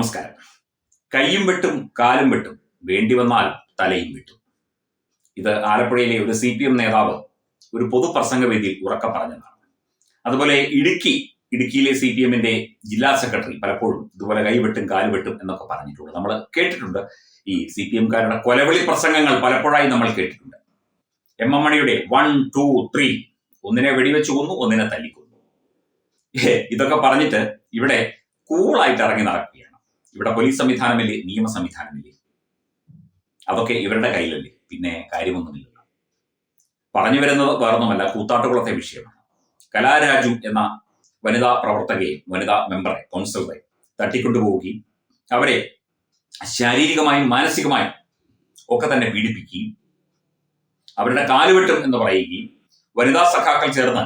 നമസ്കാരം. കൈയും വെട്ടും കാലും വെട്ടും വേണ്ടി വന്നാൽ തലയും വെട്ടും. ഇത് ആലപ്പുഴയിലെ ഒരു സി പി എം നേതാവ് ഒരു പൊതുപ്രസംഗവേദിയിൽ ഉറക്ക പറഞ്ഞതാണ്. അതുപോലെ ഇടുക്കി ഇടുക്കിയിലെ സി പി എമ്മിന്റെ ജില്ലാ സെക്രട്ടറി പലപ്പോഴും ഇതുപോലെ കൈവെട്ടും കാലുവെട്ടും എന്നൊക്കെ പറഞ്ഞിട്ടുണ്ട്. നമ്മൾ കേട്ടിട്ടുണ്ട്. ഈ സി പി എംകാരുടെ കൊലവിളി പ്രസംഗങ്ങൾ പലപ്പോഴായി നമ്മൾ കേട്ടിട്ടുണ്ട്. എം എം മണിയുടെ വൺ ടു ത്രീ ഒന്നിനെ വെടിവെച്ച് കൊന്നു ഒന്നിനെ തല്ലിക്കൊന്നു. ഇതൊക്കെ പറഞ്ഞിട്ട് ഇവിടെ കൂളായിട്ട് ഇറങ്ങി നടക്കുകയാണ്. ഇവിടെ പോലീസ് സംവിധാനമില്ലേ? നിയമ സംവിധാനമില്ലേ? അതൊക്കെ ഇവരുടെ കയ്യിലല്ലേ. പിന്നെ കാര്യമൊന്നുമില്ലല്ലോ. പറഞ്ഞു വരുന്നത് വേറൊന്നുമല്ല കൂത്താട്ടുകുളത്തെ വിഷയമാണ്. കലാരാജു എന്ന വനിതാ പ്രവർത്തകയും വനിതാ മെമ്പറെ കൗൺസിലറെ തട്ടിക്കൊണ്ടുപോവുകയും അവരെ ശാരീരികമായും മാനസികമായും ഒക്കെ തന്നെ പീഡിപ്പിക്കുകയും അവരുടെ കാലുവെട്ടും എന്ന് പറയുകയും വനിതാ സഖാക്കൾ ചേർന്ന്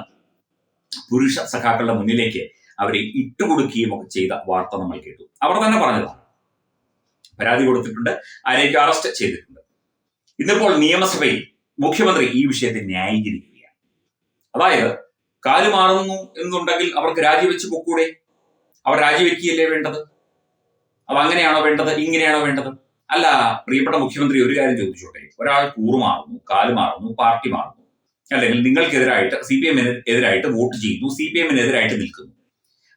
പുരുഷ സഖാക്കളുടെ മുന്നിലേക്ക് അവരെ ഇട്ടുകൊടുക്കുകയും ഒക്കെ ചെയ്ത വാർത്ത നമ്മൾ കേട്ടു. അവർ തന്നെ പറഞ്ഞതാണ് പരാതി കൊടുത്തിട്ടുണ്ട് ആരെയൊക്കെ അറസ്റ്റ് ചെയ്തിട്ടുണ്ട്. ഇന്നിപ്പോൾ നിയമസഭയിൽ മുഖ്യമന്ത്രി ഈ വിഷയത്തെ ന്യായീകരിക്കുകയാണ്. അതായത് കാൽ മാറുന്നു എന്നുണ്ടെങ്കിൽ അവർക്ക് രാജിവെച്ച് പൊക്കൂടെ? അവർ രാജിവെക്കുകയല്ലേ വേണ്ടത്? അത് അങ്ങനെയാണോ വേണ്ടത്? ഇങ്ങനെയാണോ വേണ്ടത്? അല്ല പ്രിയപ്പെട്ട മുഖ്യമന്ത്രി ഒരു കാര്യം ചോദിച്ചോട്ടെ. ഒരാൾ കൂറുമാറുന്നു കാൽ മാറുന്നു പാർട്ടി മാറുന്നു. അല്ലെങ്കിൽ നിങ്ങൾക്കെതിരായിട്ട് സി പി എമ്മിന് എതിരായിട്ട് വോട്ട് ചെയ്യുന്നു സി പി എമ്മിനെതിരായിട്ട് നിൽക്കുന്നു.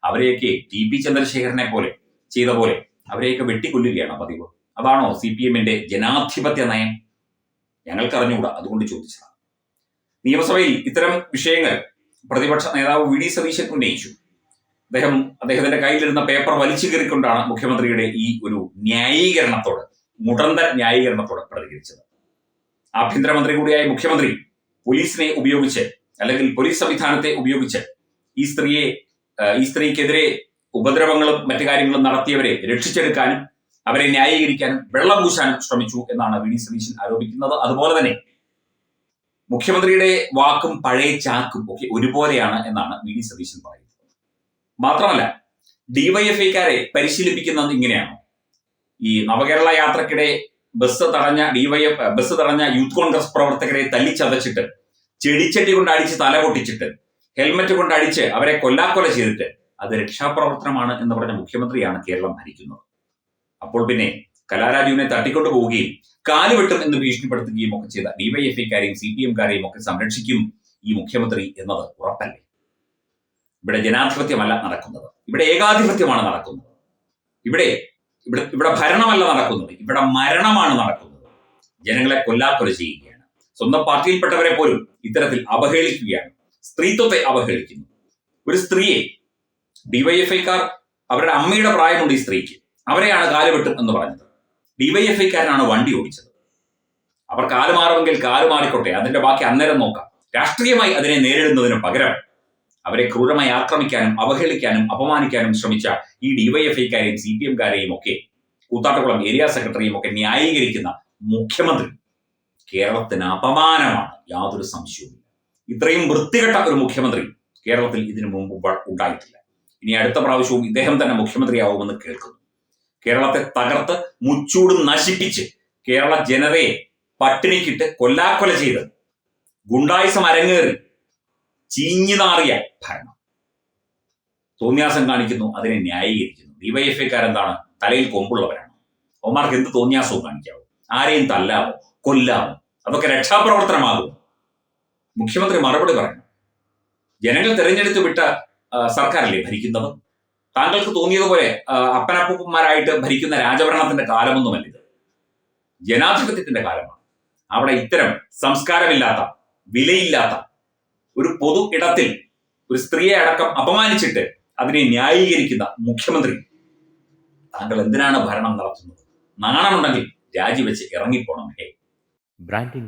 അവരെയൊക്കെ ടി പി ചന്ദ്രശേഖരനെ പോലെ ചെയ്ത പോലെ അവരെയൊക്കെ വെട്ടിക്കൊല്ലുകയാണ് പതിവ്. അതാണോ സി പി എമ്മിന്റെ ജനാധിപത്യ നയം? ഞങ്ങൾക്ക് അറിഞ്ഞുകൂടാ അതുകൊണ്ട് ചോദിച്ചതാണ്. നിയമസഭയിൽ ഇത്തരം വിഷയങ്ങൾ പ്രതിപക്ഷ നേതാവ് വി ഡി സതീശൻ ഉന്നയിച്ചു. അദ്ദേഹം അദ്ദേഹത്തിന്റെ കയ്യിലിരുന്ന പേപ്പർ വലിച്ചു കീറിക്കൊണ്ടാണ് മുഖ്യമന്ത്രിയുടെ ഈ ഒരു ന്യായീകരണത്തോട് മുടന്ത ന്യായീകരണത്തോട് പ്രതികരിച്ചത്. ആഭ്യന്തരമന്ത്രി കൂടിയായ മുഖ്യമന്ത്രി പോലീസിനെ ഉപയോഗിച്ച് അല്ലെങ്കിൽ പോലീസ് സംവിധാനത്തെ ഉപയോഗിച്ച് ഈ സ്ത്രീയെ ഈ സ്ത്രീക്കെതിരെ ഉപദ്രവങ്ങളും മറ്റു കാര്യങ്ങളും നടത്തിയവരെ രക്ഷിച്ചെടുക്കാനും അവരെ ന്യായീകരിക്കാനും വെള്ളം പൂശാനും ശ്രമിച്ചു എന്നാണ് വി ഡി സതീശൻ ആരോപിക്കുന്നത്. അതുപോലെ തന്നെ മുഖ്യമന്ത്രിയുടെ വാക്കും പഴയ ചാക്കും ഒക്കെ ഒരുപോലെയാണ് എന്നാണ് വി ഡി സതീശൻ പറയുന്നത്. മാത്രമല്ല ഡിവൈഎഫ്ഐക്കാരെ പരിശീലിപ്പിക്കുന്നത് ഇങ്ങനെയാണ്. ഈ നവകേരള യാത്രക്കിടെ ബസ് തടഞ്ഞ ഡിവൈഎഫ് ബസ് തടഞ്ഞ യൂത്ത് കോൺഗ്രസ് പ്രവർത്തകരെ തല്ലിച്ചതച്ചിട്ട് ചെടിച്ചട്ടി കൊണ്ട് അടിച്ച് തല പൊട്ടിച്ചിട്ട് ഹെൽമറ്റ് കൊണ്ട് അടിച്ച് അവരെ കൊല്ലാക്കൊല ചെയ്തിട്ട് അത് രക്ഷാപ്രവർത്തനമാണ് എന്ന് പറഞ്ഞ മുഖ്യമന്ത്രിയാണ് കേരളം ഭരിക്കുന്നത്. അപ്പോൾ പിന്നെ കലാരാജുവിനെ തട്ടിക്കൊണ്ടു പോവുകയും കാലുവെട്ടും എന്ന് ഭീഷണിപ്പെടുത്തുകയും ഒക്കെ ചെയ്ത ഡിവൈഎഫ്ഐക്കാരെയും സി പി എംകാരെയും ഒക്കെ സംരക്ഷിക്കും ഈ മുഖ്യമന്ത്രി എന്നത് ഉറപ്പല്ലേ? ഇവിടെ ജനാധിപത്യമല്ല നടക്കുന്നത്. ഇവിടെ ഏകാധിപത്യമാണ് നടക്കുന്നത്. ഇവിടെ ഇവിടെ ഇവിടെ ഭരണമല്ല നടക്കുന്നത്. ഇവിടെ മരണമാണ് നടക്കുന്നത്. ജനങ്ങളെ കൊല്ലാക്കൊല ചെയ്യുകയാണ്. സ്വന്തം പാർട്ടിയിൽപ്പെട്ടവരെ പോലും ഇത്തരത്തിൽ അവഹേളിക്കുകയാണ്. സ്ത്രീത്വത്തെ അവഹേളിക്കുന്നു. ഒരു സ്ത്രീയെ ഡിവൈഎഫ്ഐക്കാർ അവരുടെ അമ്മയുടെ പ്രായമുണ്ട് ഈ സ്ത്രീക്ക്. അവരെയാണ് കാലുവെട്ടും എന്ന് പറഞ്ഞത്. ഡിവൈഎഫ്ഐക്കാരനാണ് വണ്ടി ഓടിച്ചത്. അവർ കാൽ മാറുമെങ്കിൽ കാൽ മാറിക്കോട്ടെ അതിന്റെ ബാക്കി അന്നേരം നോക്കാം. രാഷ്ട്രീയമായി അതിനെ നേരിടുന്നതിന് പകരം അവരെ ക്രൂരമായി ആക്രമിക്കാനും അവഹേളിക്കാനും അപമാനിക്കാനും ശ്രമിച്ച ഈ ഡിവൈഎഫ്ഐക്കാരെയും സി പി എംകാരെയും ഒക്കെ കൂത്താട്ടുകുളം ഏരിയ സെക്രട്ടറിയും ഒക്കെ ന്യായീകരിക്കുന്ന മുഖ്യമന്ത്രി കേരളത്തിന് അപമാനമാണ്. യാതൊരു സംശയവുമില്ല. ഇത്രയും വൃത്തികെട്ട ഒരു മുഖ്യമന്ത്രി കേരളത്തിൽ ഇതിനു മുമ്പ് ഉണ്ടായിട്ടില്ല. ഇനി അടുത്ത പ്രാവശ്യവും ഇദ്ദേഹം തന്നെ മുഖ്യമന്ത്രിയാവുമെന്ന് കേൾക്കുന്നു. കേരളത്തെ തകർത്ത് മുച്ചൂട് നശിപ്പിച്ച് കേരള ജനതയെ പട്ടിണിക്കിട്ട് കൊല്ലാക്കൊല ചെയ്ത് ഗുണ്ടായിസം അരങ്ങേറി ചീഞ്ഞു നാറിയ ഭരണം. തോന്നിയാസം കാണിക്കുന്നു അതിനെ ന്യായീകരിക്കുന്നു. ഡിവൈഎഫ്ഐക്കാരെന്താണ്? തലയിൽ കൊമ്പുള്ളവരാണ്. അവന്മാർക്ക് എന്ത് തോന്നിയാസവും കാണിക്കാവോ? ആരെയും തല്ലാമോ കൊല്ലാമോ അതൊക്കെ രക്ഷാപ്രവർത്തനമാകും. മുഖ്യമന്ത്രി മറുപടി പറയണം. ജനങ്ങൾ തെരഞ്ഞെടുത്ത് വിട്ട സർക്കാരല്ലേ ഭരിക്കുന്നത് താങ്കൾക്ക് തോന്നിയതുപോലെ അപ്പനപ്പൂപ്പന്മാരായിട്ട് ഭരിക്കുന്ന രാജഭരണത്തിന്റെ കാലമൊന്നുമല്ല ഇത്. ജനാധിപത്യത്തിന്റെ കാലമാണ്. അവിടെ ഇത്തരം സംസ്കാരമില്ലാത്ത വിലയില്ലാത്ത ഒരു പൊതു ഇടത്തിൽ ഒരു സ്ത്രീയെ അടക്കം അപമാനിച്ചിട്ട് അതിനെ ന്യായീകരിക്കുന്ന മുഖ്യമന്ത്രി. താങ്കൾ എന്തിനാണ് ഭരണം നടത്തുന്നത്? നാണമുണ്ടെങ്കിൽ രാജിവെച്ച് ഇറങ്ങിപ്പോണം ഹേ. Branding